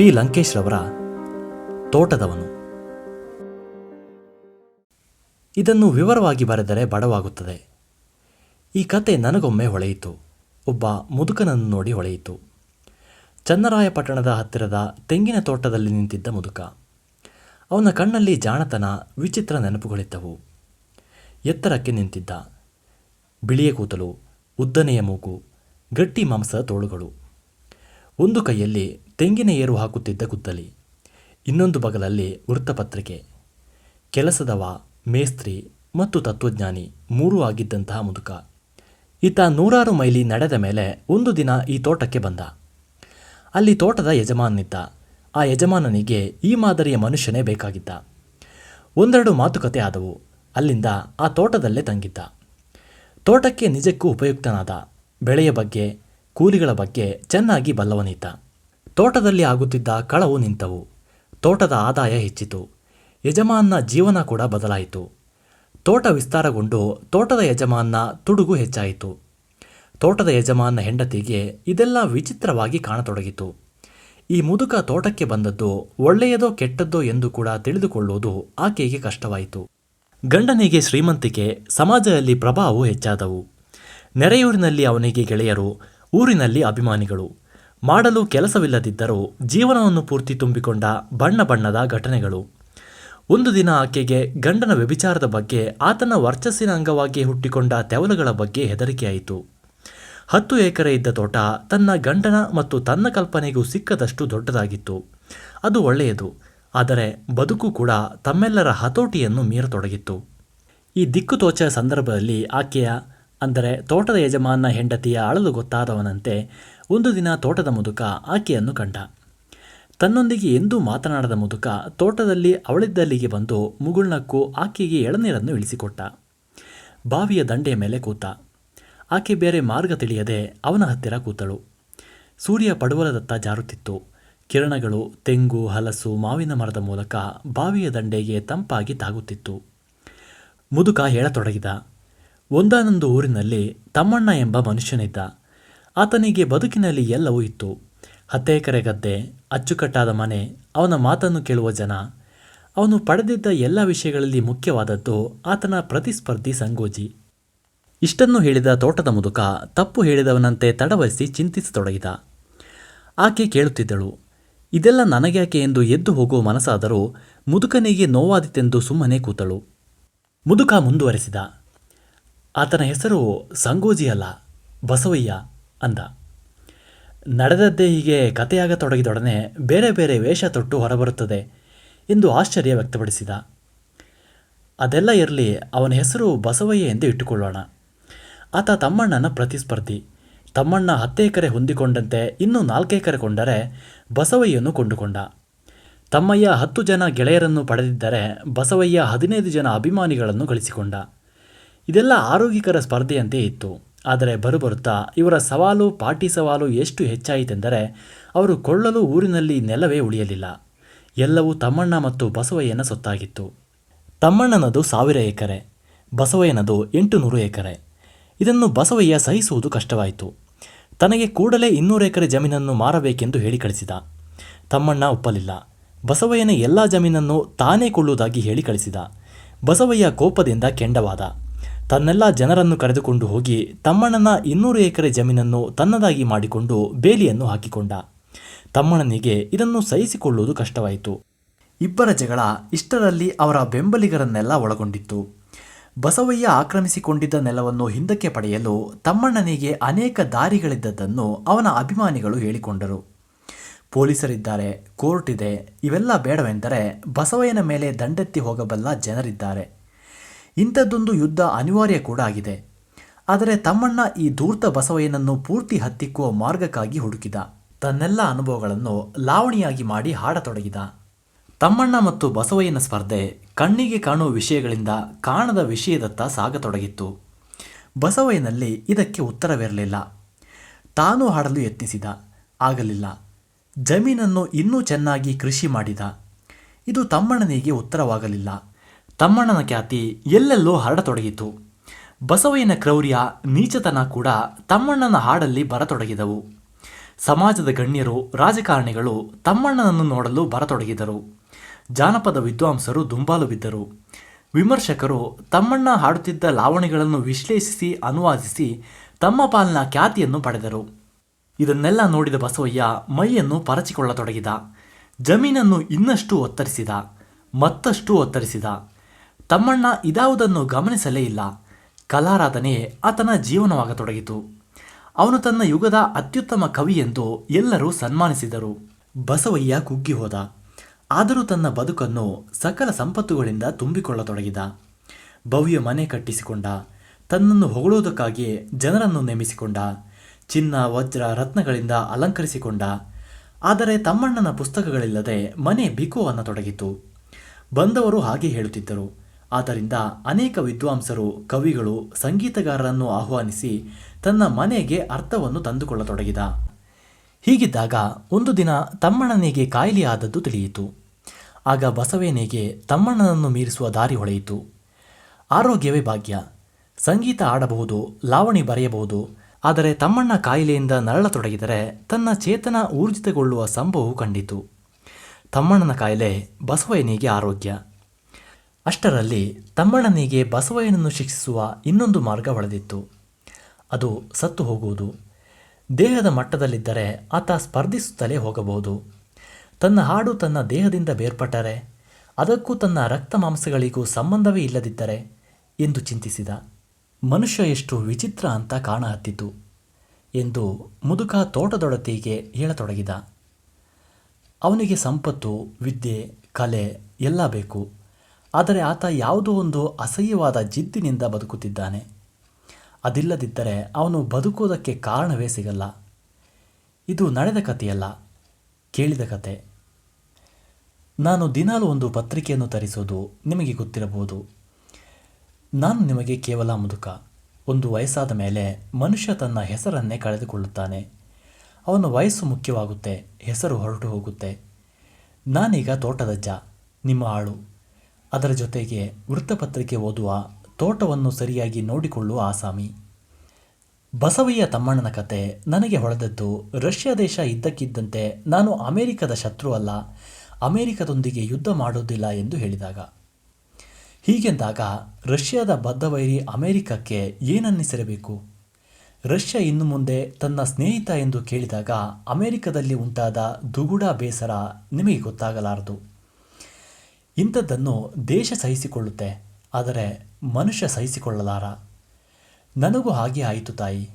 P. Lankesh ರವರ ತೋಟದವನು. ಇದನ್ನು ವಿವರವಾಗಿ ಬರೆದರೆ ಬಡವಾಗುತ್ತದೆ. ಈ ಕತೆ ನನಗೊಮ್ಮೆ ಹೊಳೆಯಿತು. ಒಬ್ಬ ಮುದುಕನನ್ನು ನೋಡಿ ಹೊಳೆಯಿತು. ಚನ್ನರಾಯಪಟ್ಟಣದ ಹತ್ತಿರದ ತೆಂಗಿನ ತೋಟದಲ್ಲಿ ನಿಂತಿದ್ದ ಮುದುಕ. ಅವನ ಕಣ್ಣಲ್ಲಿ ಜಾಣತನ, ವಿಚಿತ್ರ ನೆನಪುಗಳಿದ್ದವು. ಎತ್ತರಕ್ಕೆ ನಿಂತಿದ್ದ. ಬಿಳಿಯ ಕೂದಲು, ಉದ್ದನೆಯ ಮೂಗು, ಗಟ್ಟಿ ಮಾಂಸದ ತೋಳುಗಳು. ಒಂದು ಕೈಯಲ್ಲಿ ತೆಂಗಿನ ಏರು ಹಾಕುತ್ತಿದ್ದ ಗುದ್ದಲಿ ಇನ್ನೊಂದು ಬಗಲಲ್ಲಿ ವೃತ್ತಪತ್ರಿಕೆ. ಕೆಲಸದವ, ಮೇಸ್ತ್ರಿ ಮತ್ತು ತತ್ವಜ್ಞಾನಿ ಮೂರೂ ಆಗಿದ್ದಂತಹ ಮುದುಕ. ಈತ ನೂರಾರು ಮೈಲಿ ನಡೆದ ಮೇಲೆ ಒಂದು ದಿನ ಈ ತೋಟಕ್ಕೆ ಬಂದ. ಅಲ್ಲಿ ತೋಟದ ಯಜಮಾನನಿದ್ದ. ಆ ಯಜಮಾನನಿಗೆ ಈ ಮಾದರಿಯ ಮನುಷ್ಯನೇ ಬೇಕಾಗಿದ್ದ. ಒಂದೆರಡು ಮಾತುಕತೆ ಆದವು. ಅಲ್ಲಿಂದ ಆ ತೋಟದಲ್ಲೇ ತಂಗಿದ್ದ. ತೋಟಕ್ಕೆ ನಿಜಕ್ಕೂ ಉಪಯುಕ್ತನಾದ. ಬೆಳೆಯ ಬಗ್ಗೆ, ಕೂಲಿಗಳ ಬಗ್ಗೆ ಚೆನ್ನಾಗಿ ಬಲ್ಲವನಿದ್ದ. ತೋಟದಲ್ಲಿ ಆಗುತ್ತಿದ್ದ ಕಳವು ನಿಂತವು. ತೋಟದ ಆದಾಯ ಹೆಚ್ಚಿತು. ಯಜಮಾನ್ನ ಜೀವನ ಕೂಡ ಬದಲಾಯಿತು. ತೋಟ ವಿಸ್ತಾರಗೊಂಡು ತೋಟದ ಯಜಮಾನ್ನ ತುಡುಗು ಹೆಚ್ಚಾಯಿತು. ತೋಟದ ಯಜಮಾನ ಹೆಂಡತಿಗೆ ಇದೆಲ್ಲ ವಿಚಿತ್ರವಾಗಿ ಕಾಣತೊಡಗಿತು. ಈ ಮುದುಕ ತೋಟಕ್ಕೆ ಬಂದದ್ದು ಒಳ್ಳೆಯದೋ ಕೆಟ್ಟದ್ದೋ ಎಂದು ಕೂಡ ತಿಳಿದುಕೊಳ್ಳುವುದು ಆಕೆಗೆ ಕಷ್ಟವಾಯಿತು. ಗಂಡನಿಗೆ ಶ್ರೀಮಂತಿಕೆ, ಸಮಾಜದಲ್ಲಿ ಪ್ರಭಾವವು ಹೆಚ್ಚಾದವು. ನೆರೆಯೂರಿನಲ್ಲಿ ಅವನಿಗೆ ಗೆಳೆಯರು, ಊರಿನಲ್ಲಿ ಅಭಿಮಾನಿಗಳು. ಮಾಡಲು ಕೆಲಸವಿಲ್ಲದಿದ್ದರೂ ಜೀವನವನ್ನು ಪೂರ್ತಿ ತುಂಬಿಕೊಂಡ ಬಣ್ಣ ಬಣ್ಣದ ಘಟನೆಗಳು. ಒಂದು ದಿನ ಆಕೆಗೆ ಗಂಡನ ವ್ಯಭಿಚಾರದ ಬಗ್ಗೆ, ಆತನ ವರ್ಚಸ್ಸಿನ ಅಂಗವಾಗಿ ಹುಟ್ಟಿಕೊಂಡ ತೆವಲುಗಳ ಬಗ್ಗೆ ಹೆದರಿಕೆಯಾಯಿತು. ಹತ್ತು ಎಕರೆ ಇದ್ದ ತೋಟ ತನ್ನ ಗಂಡನ ಮತ್ತು ತನ್ನ ಕಲ್ಪನೆಗೂ ಸಿಕ್ಕದಷ್ಟು ದೊಡ್ಡದಾಗಿತ್ತು. ಅದು ಒಳ್ಳೆಯದು, ಆದರೆ ಬದುಕು ಕೂಡ ತಮ್ಮೆಲ್ಲರ ಹತೋಟಿಯನ್ನು ಮೀರತೊಡಗಿತ್ತು. ಈ ದಿಕ್ಕು ತೋಚ ಸಂದರ್ಭದಲ್ಲಿ ಆಕೆಯ, ಅಂದರೆ ತೋಟದ ಯಜಮಾನ ಹೆಂಡತಿಯ ಅಳಲು ಗೊತ್ತಾದವನಂತೆ ಒಂದು ದಿನ ತೋಟದ ಮುದುಕ ಆಕೆಯನ್ನು ಕಂಡ. ತನ್ನೊಂದಿಗೆ ಎಂದೂ ಮಾತನಾಡದ ಮುದುಕ ತೋಟದಲ್ಲಿ ಅವಳಿದ್ದಲ್ಲಿಗೆ ಬಂದು ಮುಗುಳ್ನಕ್ಕೂ ಆಕೆಗೆ ಎಳನೀರನ್ನು ಇಳಿಸಿಕೊಟ್ಟ. ಬಾವಿಯ ದಂಡೆಯ ಮೇಲೆ ಕೂತ. ಆಕೆ ಬೇರೆ ಮಾರ್ಗ ತಿಳಿಯದೆ ಅವನ ಹತ್ತಿರ ಕೂತಳು. ಸೂರ್ಯ ಪಡುವಲದತ್ತ ಜಾರುತ್ತಿತ್ತು. ಕಿರಣಗಳು, ತೆಂಗು, ಹಲಸು, ಮಾವಿನ ಮರದ ಮೂಲಕ ಬಾವಿಯ ದಂಡೆಗೆ ತಂಪಾಗಿ ತಾಗುತ್ತಿತ್ತು. ಮುದುಕ ಹೇಳತೊಡಗಿದ. ಒಂದಾನೊಂದು ಊರಿನಲ್ಲಿ ತಮ್ಮಣ್ಣ ಎಂಬ ಮನುಷ್ಯನಿದ್ದ. ಆತನಿಗೆ ಬದುಕಿನಲ್ಲಿ ಎಲ್ಲವೂ ಇತ್ತು. ಹತ್ತೆಕರೆ ಗದ್ದೆ, ಅಚ್ಚುಕಟ್ಟಾದ ಮನೆ, ಅವನ ಮಾತನ್ನು ಕೇಳುವ ಜನ. ಅವನು ಪಡೆದಿದ್ದ ಎಲ್ಲ ವಿಷಯಗಳಲ್ಲಿ ಮುಖ್ಯವಾದದ್ದು ಆತನ ಪ್ರತಿಸ್ಪರ್ಧಿ ಸಂಗೋಜಿ. ಇಷ್ಟನ್ನು ಹೇಳಿದ ತೋಟದ ಮುದುಕ ತಪ್ಪು ಹೇಳಿದವನಂತೆ ತಡವರಿಸಿ ಚಿಂತಿಸತೊಡಗಿದ. ಆಕೆ ಕೇಳುತ್ತಿದ್ದಳು, ಇದೆಲ್ಲ ನನಗ್ಯಾಕೆ ಎಂದು ಎದ್ದು ಹೋಗುವ ಮನಸ್ಸಾದರೂ ಮುದುಕನಿಗೆ ನೋವಾದಿತೆಂದು ಸುಮ್ಮನೆ ಕೂತಳು. ಮುದುಕ ಮುಂದುವರೆಸಿದ, ಆತನ ಹೆಸರು ಸಂಗೋಜಿ ಅಲ್ಲ ಬಸವಯ್ಯ. ಅಂದ. ನಡೆದದ್ದೇ ಹೀಗೆ ಕಥೆಯಾಗತೊಡಗಿದೊಡನೆ ಬೇರೆ ಬೇರೆ ವೇಷ ತೊಟ್ಟು ಹೊರಬರುತ್ತದೆ ಎಂದು ಆಶ್ಚರ್ಯ ವ್ಯಕ್ತಪಡಿಸಿದ. ಅದೆಲ್ಲ ಇರಲಿ, ಅವನ ಹೆಸರು ಬಸವಯ್ಯ ಎಂದು ಇಟ್ಟುಕೊಳ್ಳೋಣ. ಆತ ತಮ್ಮಣ್ಣನ ಪ್ರತಿಸ್ಪರ್ಧಿ. ತಮ್ಮಣ್ಣ ಹತ್ತು ಎಕರೆ ಹೊಂದಿಕೊಂಡಂತೆ ಇನ್ನೂ ನಾಲ್ಕೇಕರೆ ಕೊಂಡರೆ ಬಸವಯ್ಯನ್ನು ಕೊಂಡುಕೊಂಡ. ತಮ್ಮಯ್ಯ ಹತ್ತು ಜನ ಗೆಳೆಯರನ್ನು ಪಡೆದಿದ್ದರೆ ಬಸವಯ್ಯ ಹದಿನೈದು ಜನ ಅಭಿಮಾನಿಗಳನ್ನು ಗಳಿಸಿಕೊಂಡ. ಇದೆಲ್ಲ ಆರೋಗ್ಯಕರ ಸ್ಪರ್ಧೆಯಂತೆ ಇತ್ತು. ಆದರೆ ಬರುಬರುತ್ತಾ ಇವರ ಸವಾಲು, ಪಾಟಿ ಸವಾಲು ಎಷ್ಟು ಹೆಚ್ಚಾಯಿತೆಂದರೆ ಅವರು ಕೊಳ್ಳಲು ಊರಿನಲ್ಲಿ ನೆಲವೇ ಉಳಿಯಲಿಲ್ಲ. ಎಲ್ಲವೂ ತಮ್ಮಣ್ಣ ಮತ್ತು ಬಸವಯ್ಯನ ಸೊತ್ತಾಗಿತ್ತು. ತಮ್ಮಣ್ಣನದು ಸಾವಿರ ಎಕರೆ, ಬಸವಯ್ಯನದು ಎಂಟು ನೂರು ಎಕರೆ. ಇದನ್ನು ಬಸವಯ್ಯ ಸಹಿಸುವುದು ಕಷ್ಟವಾಯಿತು. ತನಗೆ ಕೂಡಲೇ ಇನ್ನೂರು ಎಕರೆ ಜಮೀನನ್ನು ಮಾರಬೇಕೆಂದು ಹೇಳಿ ಕಳಿಸಿದ. ತಮ್ಮಣ್ಣ ಒಪ್ಪಲಿಲ್ಲ. ಬಸವಯ್ಯನ ಎಲ್ಲ ಜಮೀನನ್ನು ತಾನೇ ಕೊಳ್ಳುವುದಾಗಿ ಹೇಳಿ ಕಳಿಸಿದ. ಬಸವಯ್ಯ ಕೋಪದಿಂದ ಕೆಂಡವಾದ. ತನ್ನೆಲ್ಲ ಜನರನ್ನು ಕರೆದುಕೊಂಡು ಹೋಗಿ ತಮ್ಮಣ್ಣನ ಇನ್ನೂರು ಎಕರೆ ಜಮೀನನ್ನು ತನ್ನದಾಗಿ ಮಾಡಿಕೊಂಡು ಬೇಲಿಯನ್ನು ಹಾಕಿಕೊಂಡ. ತಮ್ಮಣ್ಣನಿಗೆ ಇದನ್ನು ಸಹಿಸಿಕೊಳ್ಳುವುದು ಕಷ್ಟವಾಯಿತು. ಇಬ್ಬರ ಜಗಳ ಇಷ್ಟರಲ್ಲಿ ಅವರ ಬೆಂಬಲಿಗರನ್ನೆಲ್ಲ ಒಳಗೊಂಡಿತ್ತು. ಬಸವಯ್ಯ ಆಕ್ರಮಿಸಿಕೊಂಡಿದ್ದ ನೆಲವನ್ನು ಹಿಂದಕ್ಕೆ ಪಡೆಯಲು ತಮ್ಮಣ್ಣನಿಗೆ ಅನೇಕ ದಾರಿಗಳಿದ್ದದ್ದನ್ನು ಅವನ ಅಭಿಮಾನಿಗಳು ಹೇಳಿಕೊಂಡರು. ಪೊಲೀಸರಿದ್ದಾರೆ, ಕೋರ್ಟ್ ಇದೆ, ಇವೆಲ್ಲ ಬೇಡವೆಂದರೆ ಬಸವಯ್ಯನ ಮೇಲೆ ದಂಡೆತ್ತಿ ಹೋಗಬಲ್ಲ ಜನರಿದ್ದಾರೆ. ಇಂಥದ್ದೊಂದು ಯುದ್ಧ ಅನಿವಾರ್ಯ ಕೂಡ ಆಗಿದೆ. ಆದರೆ ತಮ್ಮಣ್ಣ ಈ ಧೂರ್ತ ಬಸವಯ್ಯನನ್ನು ಪೂರ್ತಿ ಹತ್ತಿಕ್ಕುವ ಮಾರ್ಗಕ್ಕಾಗಿ ಹುಡುಕಿದ. ತನ್ನೆಲ್ಲ ಅನುಭವಗಳನ್ನು ಲಾವಣಿಯಾಗಿ ಮಾಡಿ ಹಾಡತೊಡಗಿದ. ತಮ್ಮಣ್ಣ ಮತ್ತು ಬಸವಯ್ಯನ ಸ್ಪರ್ಧೆ ಕಣ್ಣಿಗೆ ಕಾಣುವ ವಿಷಯಗಳಿಂದ ಕಾಣದ ವಿಷಯದತ್ತ ಸಾಗತೊಡಗಿತ್ತು. ಬಸವಯ್ಯನಲ್ಲಿ ಇದಕ್ಕೆ ಉತ್ತರವಿರಲಿಲ್ಲ. ತಾನು ಹಾಡಲು ಯತ್ನಿಸಿದ. ಆಗಲಿಲ್ಲ. ಜಮೀನನ್ನು ಇನ್ನೂ ಚೆನ್ನಾಗಿ ಕೃಷಿ ಮಾಡಿದ. ಇದು ತಮ್ಮಣ್ಣನಿಗೆ ಉತ್ತರವಾಗಲಿಲ್ಲ. ತಮ್ಮಣ್ಣನ ಖ್ಯಾತಿ ಎಲ್ಲೆಲ್ಲೋ ಹರಡತೊಡಗಿತು ಬಸವಯ್ಯನ ಕ್ರೌರ್ಯ, ನೀಚತನ ಕೂಡ ತಮ್ಮಣ್ಣನ ಹಾಡಲ್ಲಿ ಬರತೊಡಗಿದವು. ಸಮಾಜದ ಗಣ್ಯರು, ರಾಜಕಾರಣಿಗಳು ತಮ್ಮಣ್ಣನನ್ನು ನೋಡಲು ಬರತೊಡಗಿದರು. ಜಾನಪದ ವಿದ್ವಾಂಸರು ದುಂಬಾಲು ಬಿದ್ದರು. ವಿಮರ್ಶಕರು ತಮ್ಮಣ್ಣ ಹಾಡುತ್ತಿದ್ದ ಲಾವಣಿಗಳನ್ನು ವಿಶ್ಲೇಷಿಸಿ, ಅನುವಾದಿಸಿ ತಮ್ಮ ಪಾಲಿನ ಖ್ಯಾತಿಯನ್ನು ಪಡೆದರು. ಇದನ್ನೆಲ್ಲ ನೋಡಿದ ಬಸವಯ್ಯ ಮೈಯನ್ನು ಪರಚಿಕೊಳ್ಳತೊಡಗಿದ. ಜಮೀನನ್ನು ಇನ್ನಷ್ಟು ಒತ್ತರಿಸಿದ, ಮತ್ತಷ್ಟು ಒತ್ತರಿಸಿದ. ತಮ್ಮಣ್ಣ ಇದಾವುದನ್ನು ಗಮನಿಸಲೇ ಇಲ್ಲ. ಕಲಾರಾಧನೆಯೇ ಆತನ ಜೀವನವಾಗತೊಡಗಿತು. ಅವನು ತನ್ನ ಯುಗದ ಅತ್ಯುತ್ತಮ ಕವಿ ಎಂದು ಎಲ್ಲರೂ ಸನ್ಮಾನಿಸಿದರು. ಬಸವಯ್ಯ ಕುಗ್ಗಿ ಹೋದ. ಆದರೂ ತನ್ನ ಬದುಕನ್ನು ಸಕಲ ಸಂಪತ್ತುಗಳಿಂದ ತುಂಬಿಕೊಳ್ಳತೊಡಗಿದ. ಭವ್ಯ ಮನೆ ಕಟ್ಟಿಸಿಕೊಂಡ. ತನ್ನನ್ನು ಹೊಗಳುವುದಕ್ಕಾಗಿ ಜನರನ್ನು ನೇಮಿಸಿಕೊಂಡ. ಚಿನ್ನ, ವಜ್ರ, ರತ್ನಗಳಿಂದ ಅಲಂಕರಿಸಿಕೊಂಡ. ಆದರೆ ತಮ್ಮಣ್ಣನ ಪುಸ್ತಕಗಳಿಲ್ಲದೆ ಮನೆ ಬಿಕೋ ಅನ್ನತೊಡಗಿತು ಬಂದವರು ಹಾಗೆ ಹೇಳುತ್ತಿದ್ದರು. ಆದ್ದರಿಂದ ಅನೇಕ ವಿದ್ವಾಂಸರು, ಕವಿಗಳು, ಸಂಗೀತಗಾರರನ್ನು ಆಹ್ವಾನಿಸಿ ತನ್ನ ಮನೆಗೆ ಅರ್ಥವನ್ನು ತಂದುಕೊಳ್ಳತೊಡಗಿದ. ಹೀಗಿದ್ದಾಗ ಒಂದು ದಿನ ತಮ್ಮಣ್ಣನಿಗೆ ಕಾಯಿಲೆಯಾದದ್ದು ತಿಳಿಯಿತು. ಆಗ ಬಸವೇನಿಗೆ ತಮ್ಮಣ್ಣನನ್ನು ಮೀರಿಸುವ ದಾರಿ ಹೊಳೆಯಿತು. ಆರೋಗ್ಯವೇ ಭಾಗ್ಯ. ಸಂಗೀತ ಆಡಬಹುದು, ಲಾವಣಿ ಬರೆಯಬಹುದು, ಆದರೆ ತಮ್ಮಣ್ಣ ಕಾಯಿಲೆಯಿಂದ ನರಳತೊಡಗಿದರೆ ತನ್ನ ಚೇತನ ಊರ್ಜಿತಗೊಳ್ಳುವ ಸಂಭವವು ಕಂಡಿತು. ತಮ್ಮಣ್ಣನ ಕಾಯಿಲೆ ಬಸವಯ್ಯನಿಗೆ ಆರೋಗ್ಯ. ಅಷ್ಟರಲ್ಲಿ ತಮ್ಮಣ್ಣನಿಗೆ ಬಸವಯ್ಯನನ್ನು ಶಿಕ್ಷಿಸುವ ಇನ್ನೊಂದು ಮಾರ್ಗ ಒಳದಿತ್ತು. ಅದು ಸತ್ತು ಹೋಗುವುದು. ದೇಹದ ಮಟ್ಟದಲ್ಲಿದ್ದರೆ ಆತ ಸ್ಪರ್ಧಿಸುತ್ತಲೇ ಹೋಗಬಹುದು. ತನ್ನ ಹಾಡು ತನ್ನ ದೇಹದಿಂದ ಬೇರ್ಪಟ್ಟರೆ, ಅದಕ್ಕೂ ತನ್ನ ರಕ್ತ ಮಾಂಸಗಳಿಗೂ ಸಂಬಂಧವೇ ಇಲ್ಲದಿದ್ದರೆ ಎಂದು ಚಿಂತಿಸಿದ. ಮನುಷ್ಯ ಎಷ್ಟು ವಿಚಿತ್ರ ಅಂತ ಕಾಣಹತ್ತಿತು ಎಂದು ಮುದುಕ ತೋಟದೊಡತಿಗೆ ಹೇಳತೊಡಗಿದ. ಅವನಿಗೆ ಸಂಪತ್ತು, ವಿದ್ಯೆ, ಕಲೆ ಎಲ್ಲ ಬೇಕು. ಆದರೆ ಆತ ಯಾವುದೋ ಒಂದು ಅಸಹ್ಯವಾದ ಜಿದ್ದಿನಿಂದ ಬದುಕುತ್ತಿದ್ದಾನೆ. ಅದಿಲ್ಲದಿದ್ದರೆ ಅವನು ಬದುಕುವುದಕ್ಕೆ ಕಾರಣವೇ ಸಿಗಲ್ಲ. ಇದು ನಡೆದ ಕಥೆಯಲ್ಲ, ಕೇಳಿದ ಕತೆ ನಾನು ದಿನಾಲೂ ಒಂದು ಪತ್ರಿಕೆಯನ್ನು ತರಿಸೋದು ನಿಮಗೆ ಗೊತ್ತಿರಬಹುದು. ನಾನು ನಿಮಗೆ ಕೇವಲ ಮುದುಕ. ಒಂದು ವಯಸ್ಸಾದ ಮೇಲೆ ಮನುಷ್ಯ ತನ್ನ ಹೆಸರನ್ನೇ ಕಳೆದುಕೊಳ್ಳುತ್ತಾನೆ. ಅವನ ವಯಸ್ಸು ಮುಖ್ಯವಾಗುತ್ತೆ, ಹೆಸರು ಹೊರಟು ಹೋಗುತ್ತೆ ನಾನೀಗ ತೋಟದಜ್ಜ ನಿಮ್ಮ ಆಳು. ಅದರ ಜೊತೆಗೆ ವೃತ್ತಪತ್ರಿಕೆ ಓದುವ ತೋಟವನ್ನು ಸರಿಯಾಗಿ ನೋಡಿಕೊಳ್ಳುವ ಆಸಾಮಿ. ಬಸವಯ್ಯ ತಮ್ಮಣ್ಣನ ಕತೆ ನನಗೆ ಹೊಳೆದದ್ದು ರಷ್ಯಾ ದೇಶ ಇದ್ದಕ್ಕಿದ್ದಂತೆ ನಾನು ಅಮೆರಿಕದ ಶತ್ರು ಅಲ್ಲ, ಅಮೆರಿಕದೊಂದಿಗೆ ಯುದ್ಧ ಮಾಡೋದಿಲ್ಲ ಎಂದು ಹೇಳಿದಾಗ. ಹೀಗೆಂದಾಗ ರಷ್ಯಾದ ಬದ್ಧವೈರಿ ಅಮೆರಿಕಕ್ಕೆ ಏನನ್ನಿಸಿರಬೇಕು? ರಷ್ಯಾ ಇನ್ನು ಮುಂದೆ ತನ್ನ ಸ್ನೇಹಿತ ಎಂದು ಕೇಳಿದಾಗ ಅಮೆರಿಕದಲ್ಲಿ ಉಂಟಾದ ದುಗುಡ ಬೇಸರ ನಿಮಗೆ ಗೊತ್ತಾಗಲಾರದು. ಇಂಥದ್ದನ್ನು ದೇಶ ಸಹಿಸಿಕೊಳ್ಳುತ್ತೆ, ಆದರೆ ಮನುಷ್ಯ ಸಹಿಸಿಕೊಳ್ಳಲಾರ? ನನಗೂ ಹಾಗೆ ಆಯಿತು ತಾಯಿ.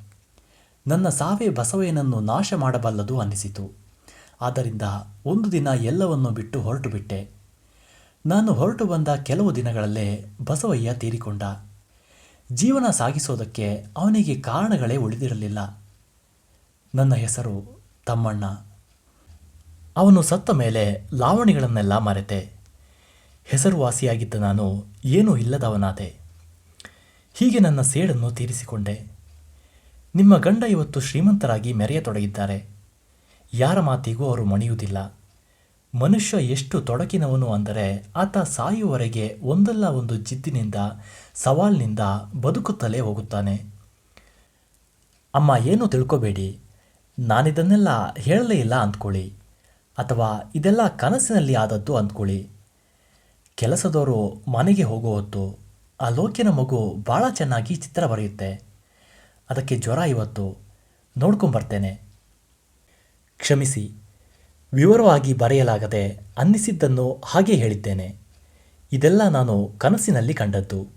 ನನ್ನ ಸಾವೇ ಬಸವಯ್ಯನನ್ನು ನಾಶ ಮಾಡಬಲ್ಲದು ಅನ್ನಿಸಿತು. ಆದ್ದರಿಂದ ಒಂದು ದಿನ ಎಲ್ಲವನ್ನು ಬಿಟ್ಟು ಹೊರಟು ಬಿಟ್ಟೆ. ನಾನು ಹೊರಟು ಬಂದ ಕೆಲವು ದಿನಗಳಲ್ಲೇ ಬಸವಯ್ಯ ತೀರಿಕೊಂಡ. ಜೀವನ ಸಾಗಿಸೋದಕ್ಕೆ ಅವನಿಗೆ ಕಾರಣಗಳೇ ಉಳಿದಿರಲಿಲ್ಲ. ನನ್ನ ಹೆಸರು ತಮ್ಮಣ್ಣ. ಅವನು ಸತ್ತ ಮೇಲೆ ಲಾವಣಿಗಳನ್ನೆಲ್ಲ ಮರೆತೆ. ಹೆಸರುವಾಸಿಯಾಗಿದ್ದ ನಾನು ಏನೂ ಇಲ್ಲದವನಾದೆ. ಹೀಗೆ ನನ್ನ ಸೇಡನ್ನು ತೀರಿಸಿಕೊಂಡೆ. ನಿಮ್ಮ ಗಂಡ ಇವತ್ತು ಶ್ರೀಮಂತರಾಗಿ ಮೆರೆಯತೊಡಗಿದ್ದಾರೆ. ಯಾರ ಮಾತಿಗೂ ಅವರು ಮಣಿಯುವುದಿಲ್ಲ. ಮನುಷ್ಯ ಎಷ್ಟು ತೊಡಕಿನವನು ಅಂದರೆ ಆತ ಸಾಯುವವರೆಗೆ ಒಂದಲ್ಲ ಒಂದು ಜಿದ್ದಿನಿಂದ, ಸವಾಲಿನಿಂದ ಬದುಕುತ್ತಲೇ ಹೋಗುತ್ತಾನೆ. ಅಮ್ಮ, ಏನು ತಿಳ್ಕೋಬೇಡಿ. ನಾನಿದನ್ನೆಲ್ಲ ಹೇಳಲೇ ಇಲ್ಲ ಅಂದ್ಕೊಳ್ಳಿ. ಅಥವಾ ಇದೆಲ್ಲ ಕನಸಿನಲ್ಲಿ ಆದದ್ದು ಅಂದ್ಕೊಳ್ಳಿ. ಕೆಲಸದವರು ಮನೆಗೆ ಹೋಗೋ ಹೊತ್ತು ಆ ಲೋಕಿನ ಮಗು ಭಾಳ ಚೆನ್ನಾಗಿ ಚಿತ್ರ ಬರೆಯುತ್ತೆ. ಅದಕ್ಕೆ ಜ್ವರ ಇವತ್ತು. ನೋಡ್ಕೊಂಬರ್ತೇನೆ ಕ್ಷಮಿಸಿ. ವಿವರವಾಗಿ ಬರೆಯಲಾಗದೆ ಅನ್ನಿಸಿದ್ದನ್ನು ಹಾಗೆ ಹೇಳಿದ್ದೇನೆ. ಇದೆಲ್ಲ ನಾನು ಕನಸಿನಲ್ಲಿ ಕಂಡದ್ದು.